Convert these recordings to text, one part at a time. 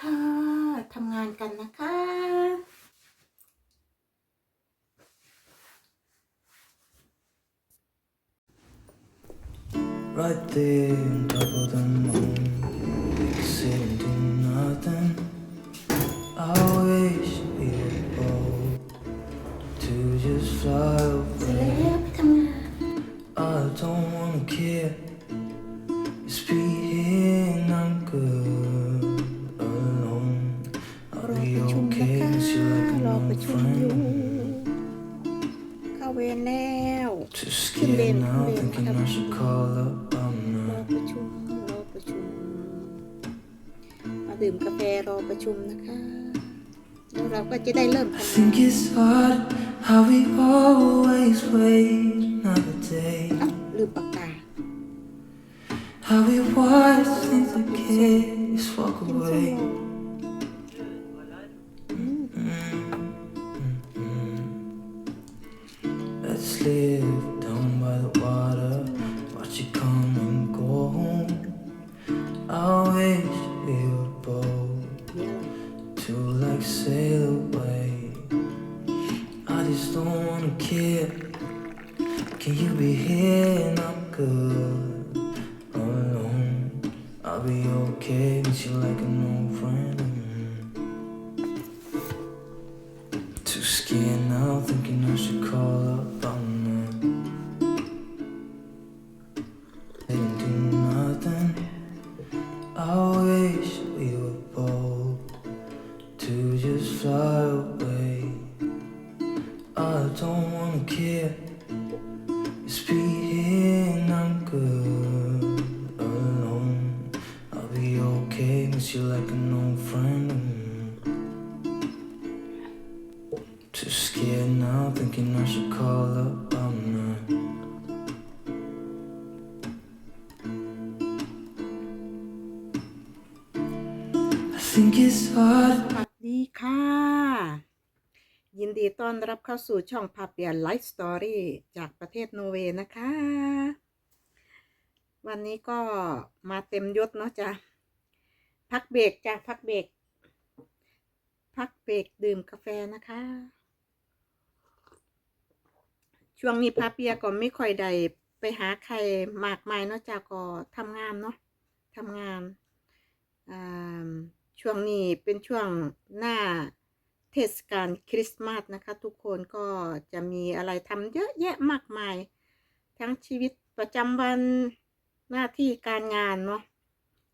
ค่ะทำงานกันนะคะ Right there on top of the mountain ดื่มกาแฟรอประชุมนะคะแล้วเราก็จะได้เริ่ม I ทำงาน think it's hard how we always wait another day. เอ้าลืมปากกา How we watch things that kids walk กินส้ม away. โอ Let's live down by the water, Wanna. Can you be here and I'm good alone? I'll be okay with you like an old friend. Too scared now, thinking I should call up. I don't wanna care. Just be here and I'm good alone. I'll be okay, miss you like an old friend. Too scared now, thinking I should call up. I'm not. I think it's hard. สวัสดีค่ะ ยินดีต้อนรับเข้าสู่ช่องพาเปียนไลฟ์สตอรี่จากประเทศนอร์เวย์นะคะ วันนี้ก็มาเต็มยศเนาะจ้ะพักเบรกจ้ะพักเบรกพักเบรกดื่มกาแฟนะคะ ช่วงนี้พาเปียก็ไม่ค่อยได้ไปหาใครมากมายเนาะจ้ะก็ทำงานเนาะทำงานช่วงนี้เป็นช่วงหน้า เทศกาลคริสต์มาสนะคะ ทุกคนก็จะมีอะไรทำเยอะแยะมากมาย ทั้งชีวิตประจำวันหน้าที่การงานเนาะ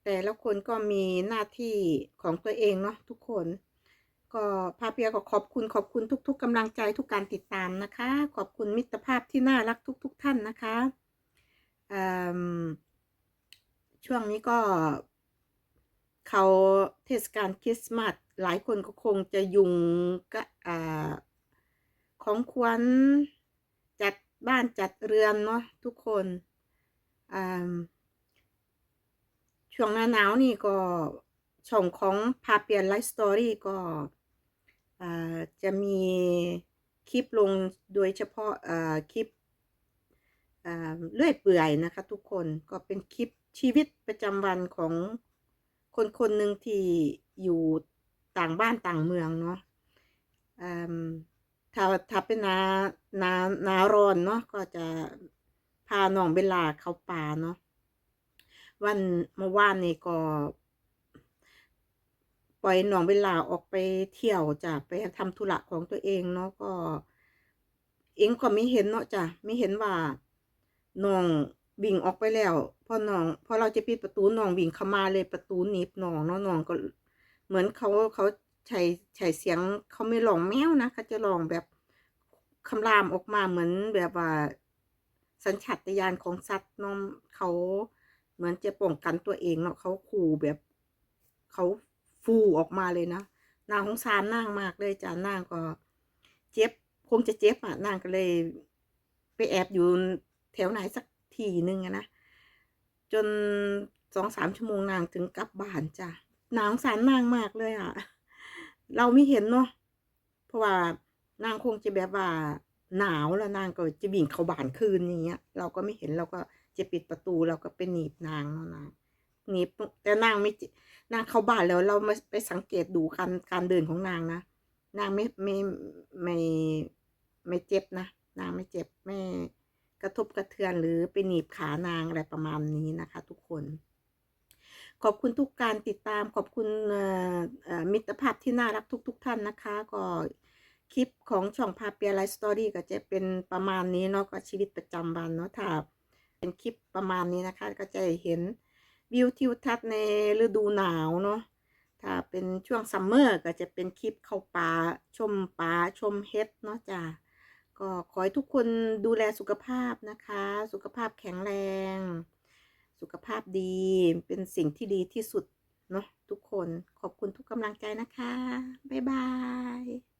แต่ละคนก็มีหน้าที่ของตัวเองเนาะทุกคน ก็พาเปียก็ขอบคุณขอบคุณทุก ๆกำลังใจทุกการติดตามนะคะ ขอบคุณมิตรภาพที่น่ารักทุก ๆท่านนะคะช่วงนี้ก็ เขาเทศกาลคริสต์มาสหลายคนก็คงจะยุงก็ของขวัญจัดบ้านจัดเรือนเนาะทุกคนช่วงหน้าหนาวนี่ก็ช่องของพาเปลี่ยนไลฟ์สตอรี่ก็จะมีคลิปลงโดยเฉพาะคลิปเลื่อยเปื่อยนะคะทุกคนก็เป็นคลิปชีวิตประจำวันของ คนคนหนึ่งที่อยู่ต่างบ้านต่างเมืองเนาะถ้าถ้าเป็นนานานาร้อนเนาะก็จะพาน้องเบลลาเข้าป่าเนาะวันเมื่อวานนี่ก็ ปล่อยน้องเบลลาออกไปเที่ยวจ้ะไปทำธุระของตัวเองเนาะก็ เองก็ไม่เห็นเนาะจ้ะไม่เห็นว่าน้องวิ่งออกไปแล้ว พอน้อง พอเราจะปิดประตูน้องวิ่งเข้ามาเลยประตูนีบน้องเนาะน้องก็ เหมือนเขาเขาใช้ใช้เสียงเขาไม่ร้องแมวนะเขาจะร้องแบบคำรามออกมาเหมือนแบบว่า สัญชาตญาณของสัตว์น้องเขาเหมือนจะป้องกันตัวเองเนาะเขาขู่แบบเขาฟูออกมาเลยนะนางสงสารนางมากเลยจ้ะนางก็ เจ็บคงจะเจ็บอะนางก็เลย ไปแอบอยู่แถวไหนสักทีหนึ่งอะนะ จนสองสามชั่วโมงนางถึงกลับบ้านจ้ะนางสารนางมากเลยอะ เราไม่เห็นเนาะเพราะว่านางคงจะแบบว่าหนาวแล้วนางก็จะบิ่งเข้าบ้านคืนอย่างเงี้ย เราก็ไม่เห็นเราก็จะปิดประตูเราก็ไปหนีบนางเนาะนางหนีบแต่นางไม่เจ็บนางเข้าบ้านแล้วเรามาไปสังเกตดูการการเดินของนางนะนางไม่ไม่ไม่ไม่เจ็บนะนางไม่เจ็บไม่ กระทบกระเทือนหรือไปหนีบขานางอะไรประมาณนี้นะคะ ทุกคน ขอบคุณทุกการติดตามขอบคุณมิตรภาพที่น่ารักทุกๆท่านนะคะ ก็คลิปของช่องพาเปียไลฟ์สตอรี่ก็จะเป็นประมาณนี้เนาะก็ชีวิตประจำวันเนาะถ้าเป็นคลิปประมาณนี้นะคะ ก็จะเห็นวิวทิวทัศน์ในฤดูหนาวเนาะถ้าเป็นช่วงซัมเมอร์ก็จะเป็นคลิปเข้าป่าชมป่าชมเฮ็ดเนาะจ้ะ ก็ขอให้ทุกคนดูแลสุขภาพนะคะ สุขภาพแข็งแรง สุขภาพดีเป็นสิ่งที่ดีที่สุดเนาะทุกคนขอบคุณทุกกำลังใจนะคะ บ๊ายบาย